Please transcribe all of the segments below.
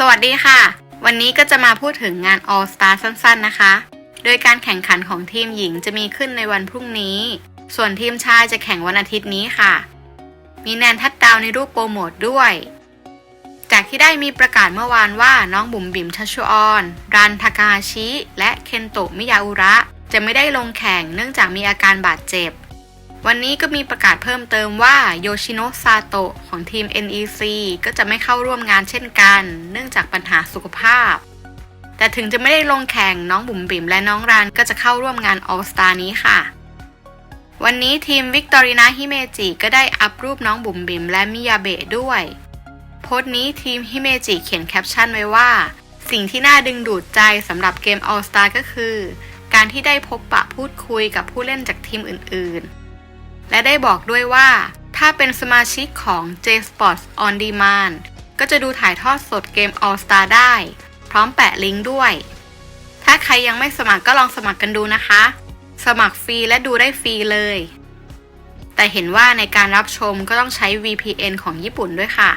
สวัสดีค่ะ วันนี้ก็จะมาพูดถึงงาน All Star สั้นๆนะคะ โดยการแข่งขันของทีมหญิงจะมีขึ้นในวันพรุ่งนี้ ส่วนทีมชายจะแข่งวันอาทิตย์นี้ค่ะ มีแนนทัดดาวในรูปโปรโมทด้วย จากที่ได้มีประกาศเมื่อวานว่าน้องบุ๋มบิ๋มชัชชุออน รันทากาชิ และเคนโตะมิยาอุระ จะไม่ได้ลงแข่งเนื่องจากมีอาการบาดเจ็บ วันนี้ก็มีประกาศเพิ่มเติมว่าโยชิโนะซาโตะของทีม NEC ก็จะไม่เข้าร่วมงานเช่นกัน เนื่องจากปัญหาสุขภาพ แต่ถึงจะไม่ได้ลงแข่งน้องบุ๋มบิ๋มและน้องรันก็จะเข้าร่วมงาน All Star นี้ค่ะ วันนี้ทีมวิกตอรีนาฮิเมจิก็ได้อัพรูปน้องบุ๋มบิ๋มและมิยาเบะด้วย โพสต์นี้ทีมฮิเมจิเขียนแคปชั่นไว้ว่า สิ่งที่น่าดึงดูดใจสำหรับเกม All Star ก็คือ การที่ได้พบปะพูดคุยกับผู้เล่นจากทีมอื่น ๆ และได้บอกด้วยว่า ถ้าเป็นสมาชิกของ J Sports On Demand ก็จะดูถ่ายทอดสดเกม All Star ได้ พร้อมแปะลิงก์ด้วย ถ้าใครยังไม่สมัครก็ลองสมัครกันดูนะคะ สมัครฟรีและดูได้ฟรีเลย แต่เห็นว่าในการรับชมก็ต้องใช้ VPN ของญี่ปุ่นด้วยค่ะ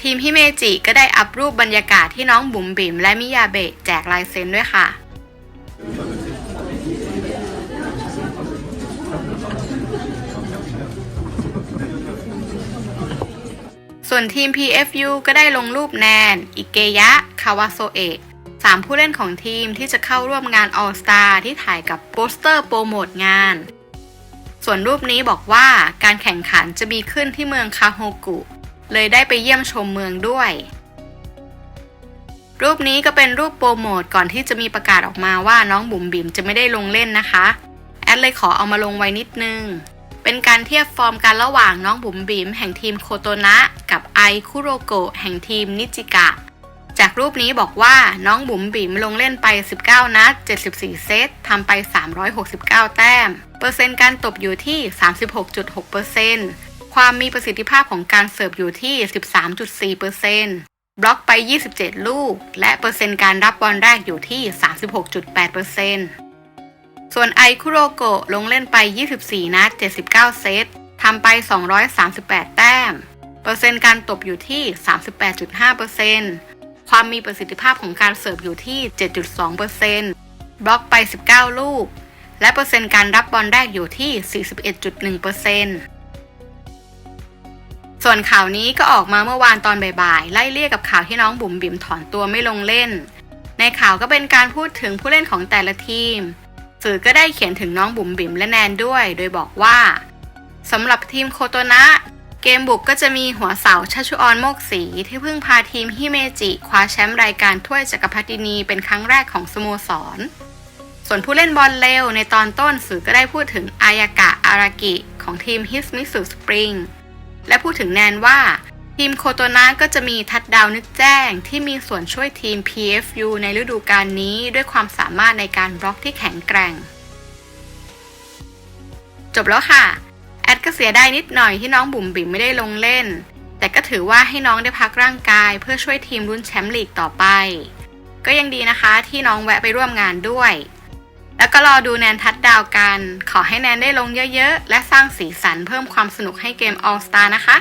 ทีมฮิเมจิก็ได้อัพรูปบรรยากาศที่น้องบุ๋มบิ๋มและมิยาเบะแจกลายเซ็นด้วยค่ะ ส่วนทีม PFU ก็ได้ลงรูปแนน อิเกยะ คาวาโซเอะสามผู้เล่นของทีมที่จะเข้าร่วมงาน All Star ที่ถ่ายกับโปสเตอร์โปรโมทงาน ส่วนรูปนี้บอกว่าการแข่งขันจะมีขึ้นที่เมืองคาโฮกุ เลยได้ไปเยี่ยมชมเมืองด้วย รูปนี้ก็เป็นรูปโปรโมทก่อนที่จะมีประกาศออกมาว่าน้องบุ๋มบิ๋มจะไม่ได้ลงเล่นนะคะ แอดเลยขอเอามาลงไว้นิดนึง เป็นการเทียบฟอร์มกันระหว่างน้องบุ๋มบิ๋มแห่งทีมโคโตนะ กับไอคุโรโกะแห่งทีมนิจิกะ จากรูปนี้บอกว่าน้องบุ๋มบิ๋มลงเล่นไป 19 นัด 74 เซตทำไป 369 แต้ม เปอร์เซ็นต์การตบอยู่ที่ 36.6%ความมีประสิทธิภาพของการเสิร์ฟอยู่ที่ 13.4%บล็อกไป 27 ลูก และเปอร์เซ็นต์การรับบอลแรกอยู่ที่ 36.8% ส่วนไอคุโรโกะลงเล่นไป 24 นัด 79 เซตทำไป 238 แต้ม เปอร์เซ็นต์การตบอยู่ที่ 38.5%ความมีประสิทธิภาพของการเสิร์ฟอยู่ที่ 7.2%บล็อกไป 19 ลูก และเปอร์เซ็นต์การรับบอลแรกอยู่ที่ 41.1%ส่วนข่าวนี้ก็ออกมาเมื่อวานตอนบ่ายๆ ไล่เลี่ยกับข่าวที่น้องบุ๋มบิ๋มถอนตัวไม่ลงเล่น ในข่าวก็เป็นการพูดถึงผู้เล่นของแต่ละทีม สื่อก็ได้เขียนถึงน้องบุ๋มบิ๋มและแนนด้วย โดยบอกว่าสำหรับทีมโคโตนะ เกมบุกก็จะมีหัวเสาชัชชุออนโมกสีที่เพิ่งพาทีมฮิเมจิคว้าแชมป์รายการถ้วยจักรพรรดินีเป็นครั้งแรกของสโมสร ส่วนผู้เล่นบอลเร็วในตอนต้นสื่อก็ได้พูดถึงอายากะอารากิของทีมฮิสมิสุสปริงและพูดถึงแนนว่า ทีมโคโตนะก็จะมีทัดดาวนึกแจ้ง ที่มีส่วนช่วยทีม PFU ในฤดูกาลนี้ด้วยความสามารถในการบล็อกที่แข็งแกร่ง จบแล้วค่ะ แอดก็เสียได้นิดหน่อยที่น้องบุ๋มบิ๋มไม่ได้ลงเล่น แต่ก็ถือว่าให้น้องได้พักร่างกาย เพื่อช่วยทีมรุ่นแชมป์ลีกต่อไป ก็ยังดีนะคะที่น้องแวะไปร่วมงานด้วย แล้วก็รอดูแนนทัดดาวกัน ขอให้แนนได้ลงเยอะๆ และสร้างสีสันเพิ่มความสนุกให้เกม All Star นะคะ